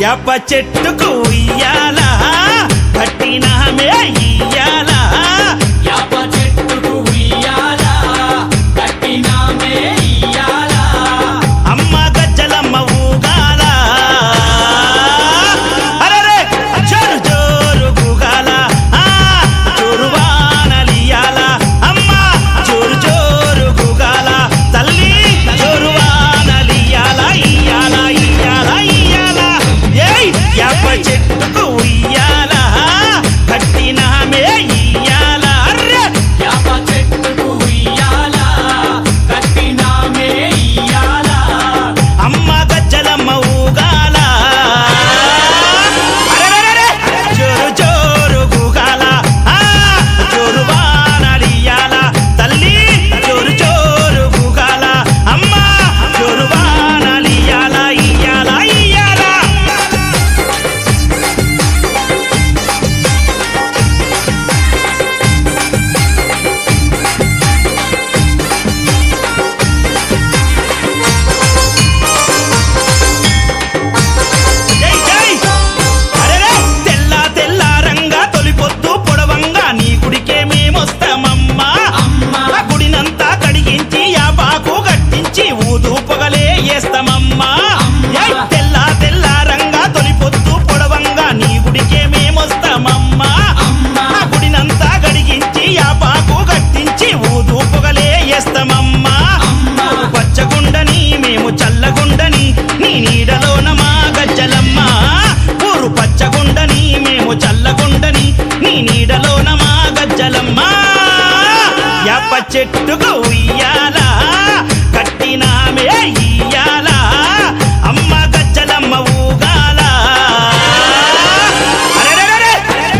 యాప చెట్టుకు ఇయ్యాల కట్టినామే చెట్టుకు చెట్టుకు ఉయ్యాల.